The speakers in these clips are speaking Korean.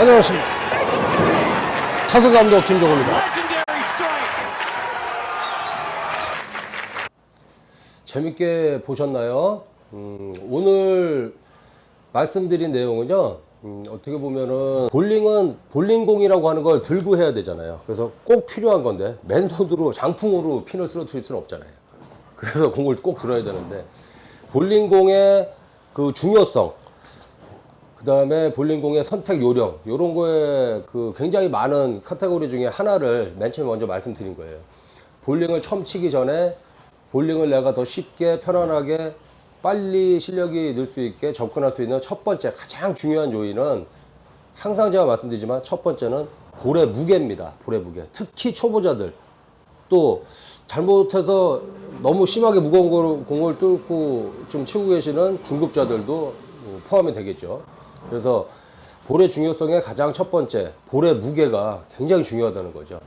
안녕하십니까. 사승 감독 김종호입니다. 재밌게 보셨나요? 음, 오늘 말씀드린 내용은요. 음, 어떻게 보면은 볼링은 볼링공이라고 하는 걸 들고 해야 되잖아요. 그래서 꼭 필요한 건데 맨손으로 장풍으로 핀을 쓰러뜨릴 수는 없잖아요. 그래서 공을 꼭 들어야 되는데 볼링공의 그 중요성, 그 다음에 볼링공의 선택 요령, 요런 거에 그 굉장히 많은 카테고리 중에 하나를 맨 처음에 먼저 말씀드린 거예요. 볼링을 처음 치기 전에 볼링을 내가 더 쉽게 편안하게 빨리 실력이 늘 수 있게 접근할 수 있는 첫 번째 가장 중요한 요인은 항상 제가 말씀드리지만 첫 번째는 볼의 무게입니다. 볼의 무게. 특히 초보자들 또 잘못해서 너무 심하게 무거운 걸- 공을 뚫고 좀 치고 계시는 중급자들도 포함이 되겠죠. 그래서 볼의 중요성의 가장 첫 번째 볼의 무게가 굉장히 중요하다는 거죠.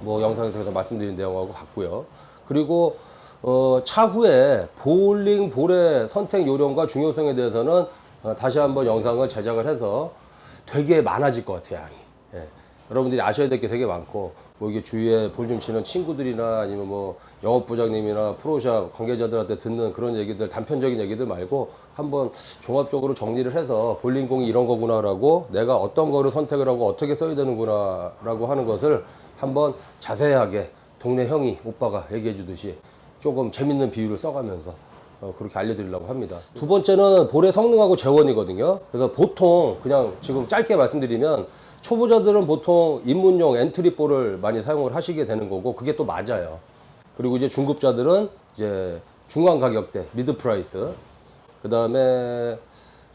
뭐 영상에서 말씀드린 내용하고 같고요. 그리고 어, 차후에 볼링 볼의 선택 요령과 중요성에 대해서는 어, 다시 한번 영상을 제작을 해서 되게 많아질 것 같아요, 양이. 예. 여러분들이 아셔야 될 게 되게 많고, 뭐 이게 주위에 볼 좀 치는 친구들이나 아니면 뭐 영업 부장님이나 프로샵 관계자들한테 듣는 그런 얘기들, 단편적인 얘기들 말고 한번 종합적으로 정리를 해서 볼링공이 이런 거구나라고 내가 어떤 거를 선택을 하고 어떻게 써야 되는구나라고 하는 것을 한번 자세하게 동네 형이, 오빠가 얘기해 주듯이 조금 재밌는 비유를 써가면서 어, 그렇게 알려드리려고 합니다. 두 번째는 볼의 성능하고 재원이거든요. 그래서 보통 그냥 지금 짧게 말씀드리면 초보자들은 보통 입문용 엔트리 볼을 많이 사용을 하시게 되는 거고 그게 또 맞아요. 그리고 이제 중급자들은 이제 중간 가격대 미드 프라이스 그 다음에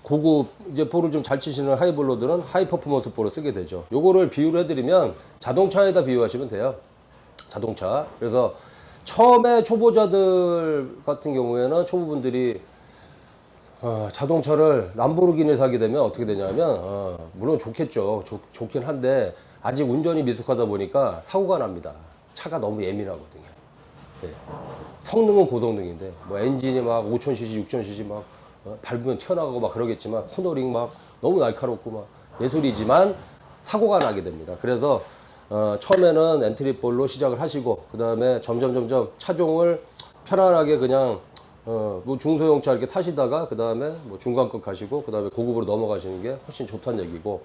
고급 이제 볼을 좀 잘 치시는 하이볼러들은 하이 퍼포먼스 볼을 쓰게 되죠. 요거를 비유를 해드리면 자동차에다 비유하시면 돼요. 자동차. 그래서 처음에 초보자들 같은 경우에는 초보분들이 어, 자동차를 람보르기니 사게 되면 어떻게 되냐면 어, 물론 좋겠죠. 좋, 좋긴 한데 아직 운전이 미숙하다 보니까 사고가 납니다. 차가 너무 예민하거든요. 예. 성능은 고성능인데 뭐 엔진이 막 5000cc, 6000cc 막 어, 밟으면 튀어나가고 막 그러겠지만 코너링 막 너무 날카롭고 막 예술이지만 사고가 나게 됩니다. 그래서 어, 처음에는 엔트리볼로 시작을 하시고 그 다음에 점점 점점 차종을 편안하게 그냥 어, 뭐 중소형 차 이렇게 타시다가 그 다음에 뭐 중간급 가시고 그 다음에 고급으로 넘어가시는 게 훨씬 좋다는 얘기고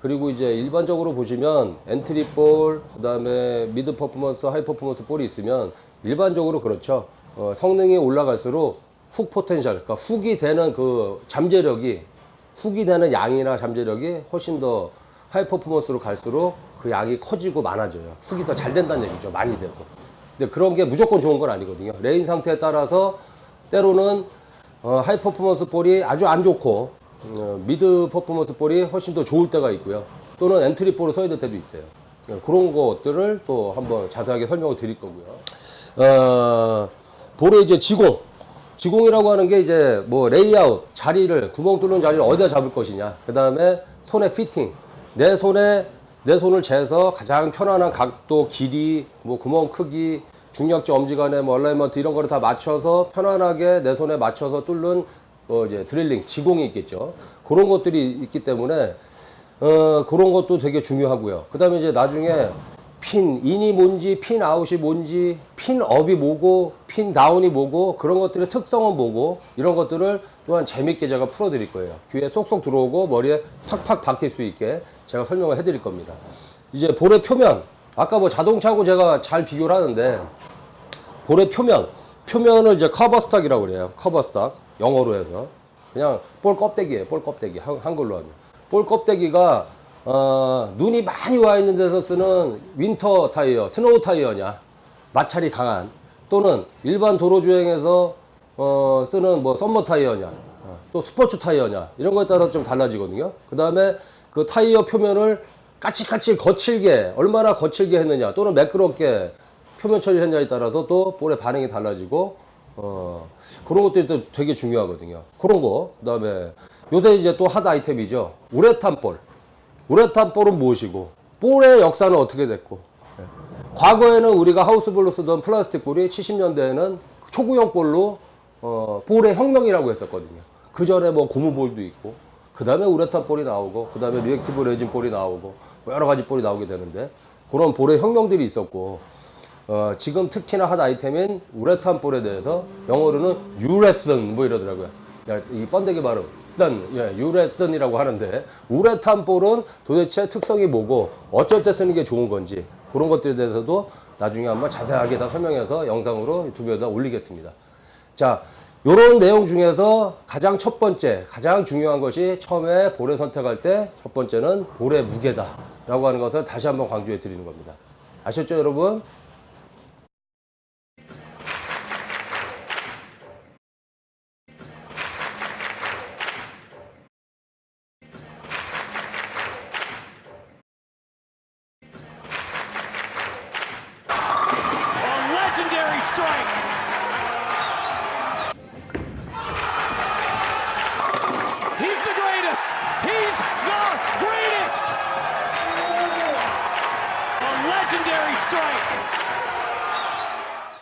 그리고 이제 일반적으로 보시면 엔트리 볼, 그 다음에 미드 퍼포먼스, 하이 퍼포먼스 볼이 있으면 일반적으로 그렇죠. 어, 성능이 올라갈수록 훅 포텐셜, 그러니까 훅이 되는 그 잠재력이 훅이 되는 양이나 잠재력이 훨씬 더 하이 퍼포먼스로 갈수록 그 양이 커지고 많아져요. 훅이 더 잘 된다는 얘기죠. 많이 되고. 근데 그런 게 무조건 좋은 건 아니거든요. 레인 상태에 따라서 때로는 어, 하이 퍼포먼스 볼이 아주 안 좋고 어, 미드 퍼포먼스 볼이 훨씬 더 좋을 때가 있고요. 또는 엔트리 볼을 써야 될 때도 있어요. 어, 그런 것들을 또 한번 자세하게 설명을 드릴 거고요. 어, 볼의 이제 지공. 지공이라고 하는 게 이제 뭐 레이아웃, 자리를, 구멍 뚫는 자리를 어디다 잡을 것이냐. 그 다음에 손의 피팅. 내 손에, 내 손을 재서 가장 편안한 각도, 길이, 뭐 구멍 크기, 중력지 엄지간에 뭐 얼라이먼트 이런 거를 다 맞춰서 편안하게 내 손에 맞춰서 뚫는 어 이제 드릴링, 지공이 있겠죠. 그런 것들이 있기 때문에 어 그런 것도 되게 중요하고요. 그다음에 이제 나중에 핀 인이 뭔지, 핀 아웃이 뭔지, 핀 업이 뭐고, 핀 다운이 뭐고 그런 것들의 특성은 뭐고 이런 것들을 또한 재밌게 제가 풀어 드릴 거예요. 귀에 쏙쏙 들어오고 머리에 팍팍 박힐 수 있게 제가 설명을 해 드릴 겁니다. 이제 볼의 표면 아까 뭐 자동차하고 제가 잘 비교를 하는데 볼의 표면, 표면을 이제 커버 스탁이라고 그래요. 커버 스탁. 영어로 해서. 그냥 볼 껍데기예요. 볼 껍데기. 한, 한글로 하면. 볼 껍데기가 어, 눈이 많이 와 있는 데서 쓰는 윈터 타이어, 스노우 타이어냐, 마찰이 강한 또는 일반 도로 주행에서 어, 쓰는 뭐 썸머 타이어냐, 어, 또 스포츠 타이어냐 이런 거에 따라 좀 달라지거든요. 그 다음에 그 타이어 표면을 까칠까칠 거칠게 얼마나 거칠게 했느냐 또는 매끄럽게 표면 처리했냐에 따라서 또 볼의 반응이 달라지고 어 그런 것들이 또 되게 중요하거든요. 그런 거 그다음에 요새 이제 또 핫 아이템이죠. 우레탄 볼. 우레탄 볼은 무엇이고 볼의 역사는 어떻게 됐고 예. 과거에는 우리가 하우스볼로 쓰던 플라스틱 볼이 70년대에는 초구형 볼로 어, 볼의 혁명이라고 했었거든요. 그 전에 뭐 고무볼도 있고 그그 다음에 우레탄 볼이 나오고, 그 다음에 리액티브 레진 볼이 나오고, 뭐 여러 가지 볼이 나오게 되는데, 그런 볼의 혁명들이 있었고, 어, 지금 특히나 핫 아이템인 우레탄 볼에 대해서 영어로는 유레슨 뭐 이러더라고요. 야, 이 번데기 발음. 선, 예, 유레슨이라고 하는데 우레탄 볼은 도대체 특성이 뭐고 어쩔 때 쓰는 게 좋은 건지 그런 것들에 대해서도 나중에 한번 자세하게 다 설명해서 영상으로 유튜브에다 올리겠습니다. 자, 요런 내용 중에서 가장 첫 번째, 가장 중요한 것이 처음에 볼을 선택할 때 첫 번째는 볼의 무게다. 라고 하는 것을 다시 한번 강조해 드리는 겁니다. 아셨죠, 여러분? He's the greatest. A legendary strike.